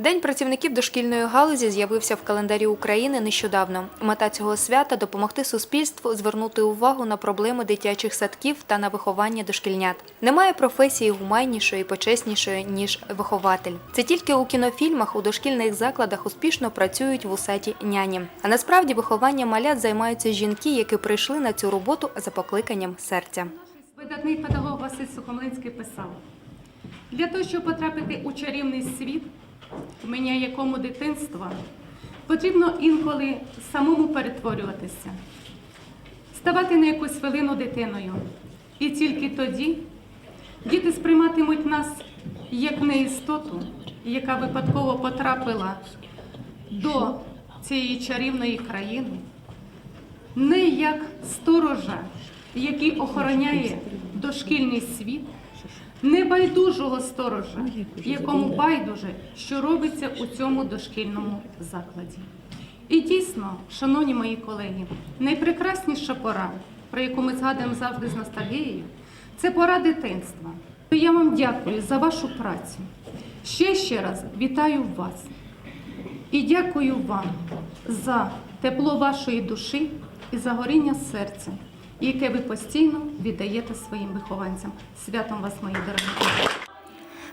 День працівників дошкільної галузі з'явився в календарі України нещодавно. Мета цього свята допомогти суспільству звернути увагу на проблеми дитячих садків та на виховання дошкільнят. Немає професії гуманнішої, і почеснішої ніж вихователь. Це тільки у кінофільмах у дошкільних закладах успішно працюють вусаті няні. А насправді вихованням малят займаються жінки, які прийшли на цю роботу за покликанням серця. Видатний педагог Василь Сухомлинський писав: для того, щоб потрапити у чарівний світ, в якому дитинства, потрібно інколи самому перетворюватися, ставати на якусь хвилину дитиною. І тільки тоді діти сприйматимуть нас як не істоту, яка випадково потрапила до цієї чарівної країни, не як сторожа, який охороняє дошкільний світ, не байдужого сторожа, якому байдуже, що робиться у цьому дошкільному закладі. І дійсно, шановні мої колеги, найпрекрасніша пора, про яку ми згадуємо завжди з ностальгією, це пора дитинства. Я вам дякую за вашу працю. Ще ще раз вітаю вас. І дякую вам за тепло вашої душі і за горіння серця, яке ви постійно віддаєте своїм вихованцям. Святом вас, мої дорогі.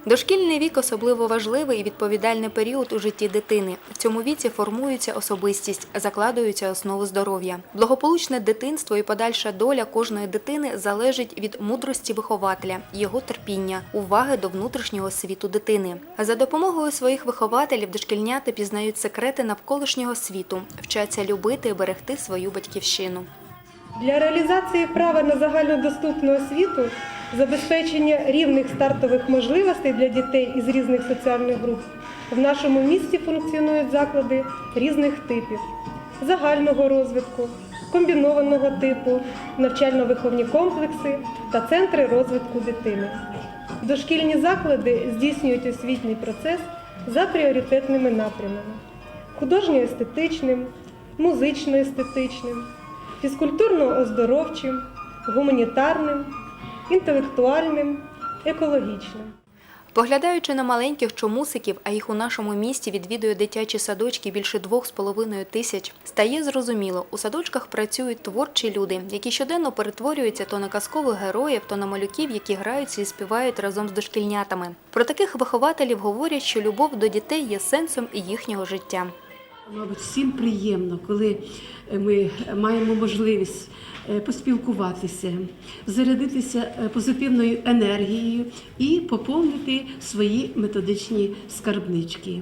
Дошкільний вік особливо важливий і відповідальний період у житті дитини. В цьому віці формується особистість, закладуються основи здоров'я. Благополучне дитинство і подальша доля кожної дитини залежить від мудрості вихователя, його терпіння, уваги до внутрішнього світу дитини. За допомогою своїх вихователів дошкільняти пізнають секрети навколишнього світу, вчаться любити і берегти свою батьківщину. Для реалізації права на загальнодоступну освіту, забезпечення рівних стартових можливостей для дітей із різних соціальних груп в нашому місті функціонують заклади різних типів: загального розвитку, комбінованого типу, навчально-виховні комплекси та центри розвитку дитини. Дошкільні заклади здійснюють освітній процес за пріоритетними напрямами: художньо-естетичним, музично-естетичним, фізкультурно-оздоровчим, гуманітарним, інтелектуальним, екологічним. Поглядаючи на маленьких чомусиків, а їх у нашому місті відвідує дитячі садочки більше двох з половиною тисяч, стає зрозуміло, у садочках працюють творчі люди, які щоденно перетворюються то на казкових героїв, то на малюків, які граються і співають разом з дошкільнятами. Про таких вихователів говорять, що любов до дітей є сенсом їхнього життя. Мабуть, всім приємно, коли ми маємо можливість е, поспілкуватися, зарядитися е, позитивною енергією і поповнити свої методичні скарбнички.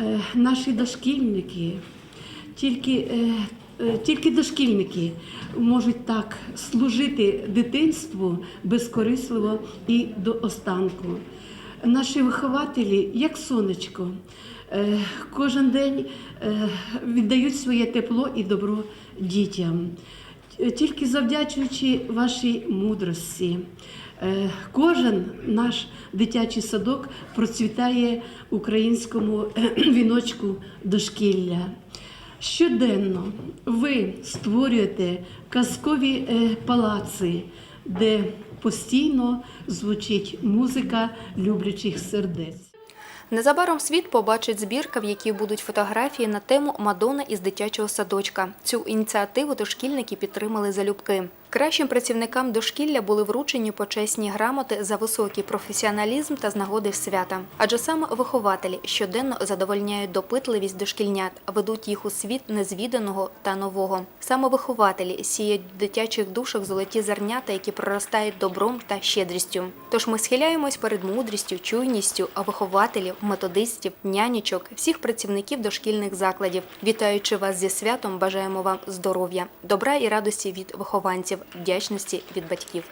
Е, Наші дошкільники, тільки, е, е, тільки дошкільники можуть так служити дитинству безкорисливо і до останку. Наші вихователі, як сонечко, е, кожен день е, віддають своє тепло і добро дітям. Тільки завдячуючи вашій мудрості, е, кожен наш дитячий садок процвітає українському віночку дошкілля. Щоденно ви створюєте казкові палаци, де постійно звучить музика люблячих сердець. Незабаром світ побачить збірка, в якій будуть фотографії на тему Мадонна із дитячого садочка. Цю ініціативу дошкільники підтримали залюбки. Кращим працівникам дошкілля були вручені почесні грамоти за високий професіоналізм та з нагоди свята. Адже саме вихователі щоденно задовольняють допитливість дошкільнят, ведуть їх у світ незвіданого та нового. Саме вихователі сіють в дитячих душах золоті зернята, які проростають добром та щедрістю. Тож ми схиляємось перед мудрістю, чуйністю вихователів, методистів, нянічок, всіх працівників дошкільних закладів. Вітаючи вас зі святом, бажаємо вам здоров'я, добра і радості від вихованців, вдячності від батьків.